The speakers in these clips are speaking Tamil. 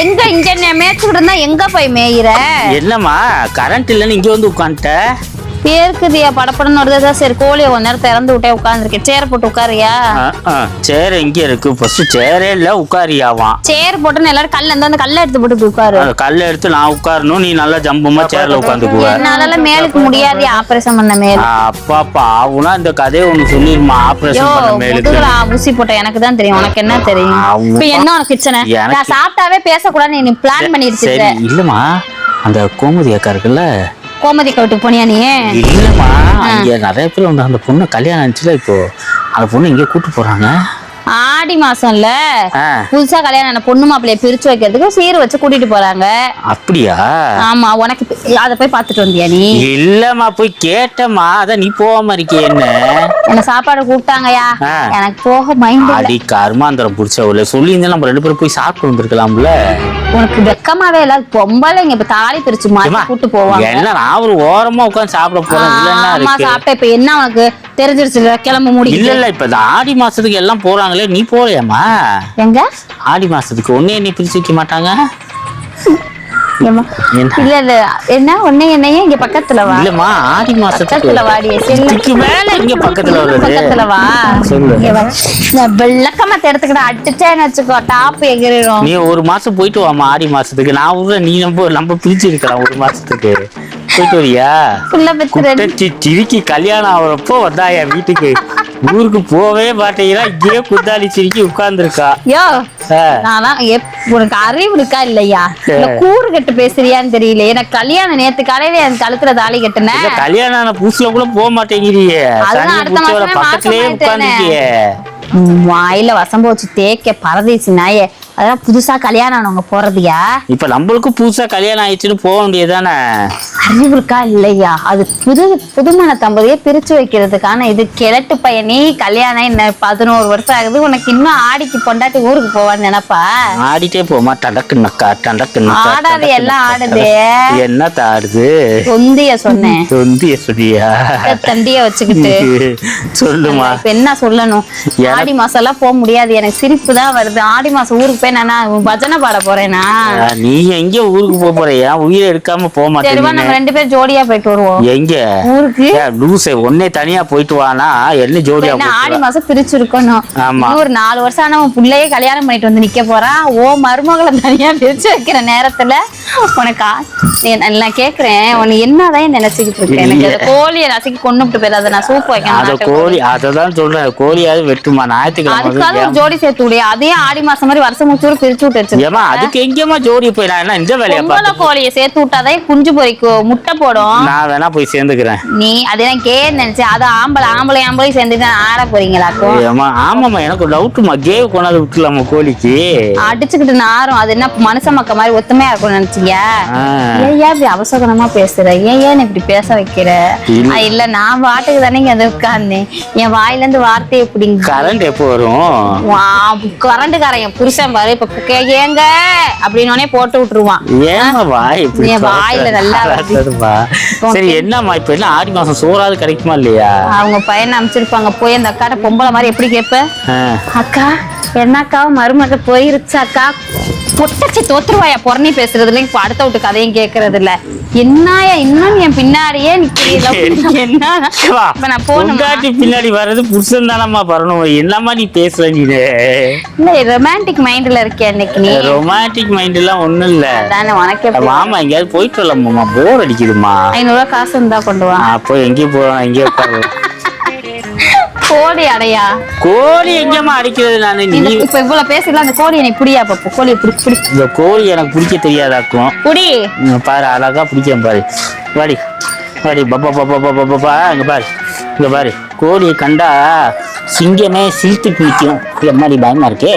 எங்க இங்க என்ன மேய்ச்சிக்கிட்டு இருந்தா எங்க போய் மேயிற? என்னம்மா கரண்ட் இல்லைன்னு இங்க வந்து உட்காந்துட்ட? பேருக்குதியா படப்படன்னு வருதா. சரி கோழியை கொஞ்ச நேரம் திறந்து விட்டே உட்காந்துருக்கேன் சேர் போட்டு உட்காரியா சேர் எங்க இருக்கு? ஃபர்ஸ்ட் சேரே இல்ல உட்காரியாவான் சேர் போட்டுன்னு எல்லாரும் கல்ல இருந்தா அந்த கல்லை எடுத்து போட்டு உட்காரு. கல்லை எடுத்து நான் உட்காரணும். நீ நல்லா ஜம்புமா சேர்ல உட்காந்துக்குவ என்னால மேலுக்கு முடியாது ஆபரேஷன் பண்ண மேல். அப்பாப்பா ஆகுனா இந்த கதையை ஒண்ணு சொல்லிருமா? ஆபரேஷன் பண்ண மேலுக்கு. ஊசி போட்ட எனக்கு தான் தெரியும். உனக்கு என்ன தெரியும்? இப்ப என்ன உனக்கு எனக்கு- நான் சாப்பிட்டாவே பேசக்கூடாது நீ பிளான் பண்ணி சரி வச்சிருக்க இல்லம்மா. அந்த கோமதி அக்கா இருக்குல்ல? கோமதி கவுட்டுக்கு போனியா நீ? இல்லம்மா இங்க நிறைய பேர் வந்து அந்த பொண்ணு கல்யாணம் ஆச்சுல இப்போ. அந்த பொண்ணு இங்க கூட்டு போறாங்க. ஆடி மாசம்ல புதுசா கல்யாணம் பொண்ணு மாப்பிள்ளைய பிரிச்சு வைக்கிறதுக்கு சீர் வச்சு கூட்டிட்டு போறாங்க. அப்படியா? ஆமா உனக்கு அத போய் பாத்துட்டு வந்தியா நீ? இல்லம்மா போய் கேட்டம்மா. அதான் நீ போகாம இருக்கிய என்ன? என்ன சாப்பாடு கூப்பிட்டாங்கயா. எனக்கு போக மைண்ட் அடி கருமாந்திரம் புடிச்சவள சொல்லியிருந்தா நம்ம ரெண்டு பேரும் போய் சாப்பிட்டு வந்திருக்கலாம்ல. உனக்கு வெக்கமாவே இல்ல. பொம்பளைங்க இப்ப தாலி பிரிச்சு மாத்தி கூட்டு போவாங்க. என்ன நான் ஒரு ஓரமா உட்கார்ந்து சாப்பிட போறேன். இதுல என்ன ஆமா இருக்கு? சாப்பிட்ட இப்ப என்ன உனக்கு தெரிஞ்சிருச்சு? கிளம்ப இல்ல முடியல இல்ல இப்ப ஆடி மாசத்துக்கு எல்லாம் போறாங்களே நீ போறியாம்மா? எங்க? ஆடி மாசத்துக்கு ஒன்னே நீ பிரிச்சு வைக்க மாட்டாங்க? இல்ல இல்ல என்ன? ஒண்ணு என்னையே இங்க பக்கத்துல வா. இல்லம்மா ஆடி மாசத்துக்கு பக்கத்துல வாடி செல்ல. இதுக்கு மேல இங்க பக்கத்துல வருது. பக்கத்துல வா. நான் விளக்கமா எடுத்துக்கிட்ட அடிச்சேன்னு வச்சுக்கோ டாப் எகிரும் நீ ஒரு மாசம் போயிட்டு வாமா ஆடி மாசத்துக்கு. நான் ஊர்ல நீ நம்ம நம்ம பிரிச்சு இருக்கலாம் ஒரு மாசத்துக்கு. போயிட்டு வரியா? சிரிக்கி கல்யாணம் ஆகுறப்போ வந்தாயா வீட்டுக்கு ஊருக்கு போவே மாட்டேங்கிறா. இங்கேயே குத்தாலி சிரிக்கி உட்கார்ந்துருக்கா. யோ நானா எப்- உனக்கு அறிவு இருக்கா இல்லையா? இல்ல கூறு கட்டு பேசுறியான்னு தெரியல எனக்கு கல்யாணம் நேத்து காலையில என் கழுத்துல தாலி கட்டுனேன் கல்யாணம் ஆன புதுசுல கூட போக மாட்டேங்கிறியே. பக்கத்திலேயே உம், வாயில வசம்ப வச்சு தேக்க பரதேசி நாயே. அதான் புதுசா கல்யாணம் ஆனவங்க போறதுயா? இப்ப நம்மளுக்கும் புதுசா கல்யாணம் ஆயிடுச்சுன்னு போக வேண்டியதுதானே? அறிவு இருக்கா இல்லையா? அது புது புதுமண தம்பதியை பிரிச்சு வைக்கிறதுக்கான இது கிழட்டு பையனே கல்யாணம் என்ன பதினோரு வருஷம் ஆகுது. உனக்கு இன்னும் ஆடிக்கு பொண்டாட்டி ஊருக்கு போவான்னு நினைப்பா? ஆடிட்டே போமா. டடக்கு நக்கா டடக்கு ஆடாது எல்லாம் ஆடுதே. டடக்கு. என்னத்த ஆடுது தொந்திய சொன்னேன். தொந்திய சொல்லியா? தண்டிய வச்சுக்கிட்டு. சொல்லுமா? இப்ப என்ன சொல்லணும்? ஆடி மாசம் எல்லாம் போக முடியாது. எனக்கு சிரிப்பு தான் வருது. ஆடி மாசம் ஊருக்கு போய் பஜனை பாட போறேனா? நீ எங்க ஊருக்கு போக போறியா? உயிரை எடுக்காம போக நம்ம ரெண்டு பேரும் ஜோடியா போயிட்டு வருவோம். எங்க? ஊருக்கு? லூசே ஒன்னே தனியா போயிட்டு வானா? என்ன ஜோடியா ஆடி. மாசம் பிரிச்சு இருக்கணும் ஆமா. இன்னும் ஒரு நாலு வருஷம் ஆனா உன் பிள்ளையே கல்யாணம் பண்ணிட்டு வந்து நிக்க போறான். ஓ மருமகளை தனியா பிரிச்சு வைக்கிற நேரத்துல உனக்கு நான் கேக்குறேன் உனக்கு என்னதான் நினைச்சுக்கிட்டு இருக்கேன் எனக்கு கோழியை நசுக்கி கொண்டு போயிடாத நான் சூப் அத வைக்கணும் கோழி அததான் சொல்றேன். கோழியாவது வெட்டுமா? ஞாயிற்றுக்கிழமை அதுக்காக ஒரு ஜோடி சேர்த்து அதே ஆடி மாசம் மாதிரி வருஷம் முச்சூறு பிரிச்சு விட்டு வச்சிருக்கேன் ஏமா அதுக்கு எங்கேயுமா ஜோடி போய்? நான் என்ன இந்த வேலையா பார்த்து கோழியை சேர்த்து விட்டாதான் குஞ்சு பொரிக்கும் முட்டை போடும். நான் வேணா போய் சேர்ந்துக்கிறேன். நீ அது நான் கே நினைச்சேன். அது ஆம்பளை ஆம்பளை ஆம்பளை சேர்ந்துட்டு ஆட போறீங்களாக்கும் ஏமா ஆமாம்மா எனக்கு டவுட்டுமா கேவ் கொண்டாந்து விட்டுலாமா கோழிக்கு? அடிச்சுக்கிட்டு நாரும் அது என்ன மனுஷ மக்க மாதிரி ஒத்துமையா இருக்கும்னு நினைச்சீங்க. ஏன் இப்படி அவசகுணமா பேசுற? ஏன் ஏன் இப்படி பேச வைக்கிற? இல்ல. நான் பாட்டுக்கு தானே இங்க உட்கார்ந்தேன். என் வாயில இருந்து வார்த்தை எப்படிங்க கரண்ட் எப்போ வரும்? கரண்டுக்காரன் என் புருஷன் பாரு இப்ப ஏங்க? அப்படின்னு போட்டு விட்டுருவான். ஏமா வாய் இப்படி வாயில நல்லா. சரி என்னம்மா இப்ப என்ன ஆடி மாசம் சோறாவது கிடைக்குமா இல்லையா? அவங்க பையனை அமைச்சிருப்பாங்க போய் அந்த அக்காட்ட பொம்பளை மாதிரி எப்படி கேட்ப. அக்கா என்னக்கா மருமக போயிருச்சு அக்கா. பொட்டச்சி தோத்துருவாயா? புறணி பேசுறதுல இப்ப அடுத்த விட்டு கதையும் கேக்குறது இல்ல என்னயா இன்னும் என் பின்னாடியே நிக்கிறீல என்ன? இப்ப நான் பொண்டாட்டி பின்னாடி வர்றது புருஷன் தானம்மா வரணும். என்னம்மா நீ பேசுற நீ இல்ல ரொமான்டிக் மைண்ட்ல இருக்கேன் இன்னைக்கு நீ? ரொமான்டிக் மைண்ட் எல்லாம் ஒண்ணும் இல்ல. அதானே உனக்கு மாமா எங்கேயாவது போயிட்டு வரலாமாம்மா? போர் அடிக்குதுமா ஐநூறு ரூபாய் காசு இருந்தா கொண்டு வா. அப்போ எங்கேயும் போறோம் எங்கேயும் உட்காரு. கோழி அடையா? கோழி எங்கேம்மா அடிக்கிறது நானு? இந்த நீ இப்ப இவ்வளவு பேசல அந்த கோழி எனக்கு புடியா பாப்போ? கோழி புடி புடி. இந்த கோழி எனக்கு பிடிக்க தெரியாதாக்கும். புடி. பாரு அழகா பிடிக்கும் பாரு. வாடி வாடி பப்பா பப்பா பப்பா பப்பா இங்க பாரு இங்க பாரு. கோழியை கண்டா சிங்கமே சிரித்துட்டு நிற்கும் எம்மாடி பயமா இருக்கே?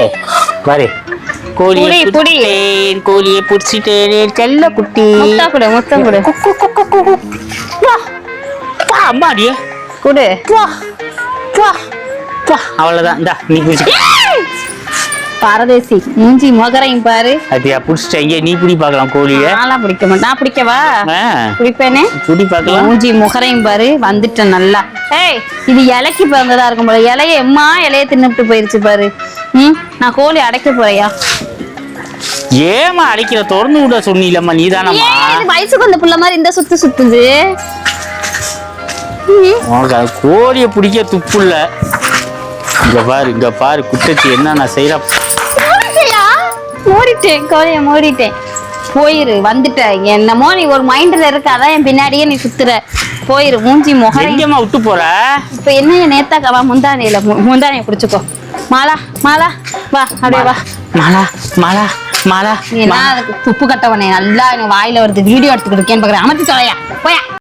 பாரு. கோழியை புடி, புடி. பிடிச்சிட்டேன், கோழியை பிடிச்சிட்டேன் செல்ல குட்டி. முத்தா கொடு முத்தம் கொடு. வா, வா, அம்மாடி கொடு. அவ்வளவுதான். இந்தா நீ பிடிச்சி பரதேசி மூஞ்சி முகரையும் பாரு. அப்படியா பிடிச்சிட்ட இங்கே நீ பிடி பார்க்கலாம் கோழிய. நான்லாம் பிடிக்க மாட்டேன். பிடிக்கவா பிடிப்பேனே? பிடி பார்க்கலாம். மூஞ்சி முகரையும் பாரு. வந்துட்டேன் நல்லா. ஏய் இது இலைக்கு பிறந்ததா இருக்கும் போல. இலைய எம்மா இலைய தின்னுட்டு போயிருச்சு பாரு. ம் நான் கோழி அடைக்க போறியா ஏமா அடிக்கிற? திறந்து விட சொன்னீலம்மா நீதானம்மா. வயசுக்கு வந்த புள்ள மாதிரி இந்த சுத்து சுத்துது. உனக்கு அது கோழியை பிடிக்க துப்பு இல்ல. இங்க பாரு இங்க பாரு குட்டச்சி என்ன நான் செய்யற? மூடிட்டேன் கோழிய மூடிட்டேன். போயிரு வந்துட்ட. என்னமோ நீ ஒரு மைண்ட்ல இருக்க அதான் என் பின்னாடியே நீ சுத்துற. போயிரு மூஞ்சி முகம் எங்கம்மா விட்டு போற? இப்ப என்ன நேத்தா கவா முந்தானையில முந்தானைய புடிச்சுக்கோ. மாலா மாலா வா அப்படியே வா. மாலா மாலா மாலா நீ என்ன அதுக்கு துப்பு கட்டவனே நல்லா எனக்கு வாயில வருது வீடியோ எடுத்துக்கிட்டு இருக்கேன்னு பாக்குறேன் அமர்த்தி தொலையா போயா.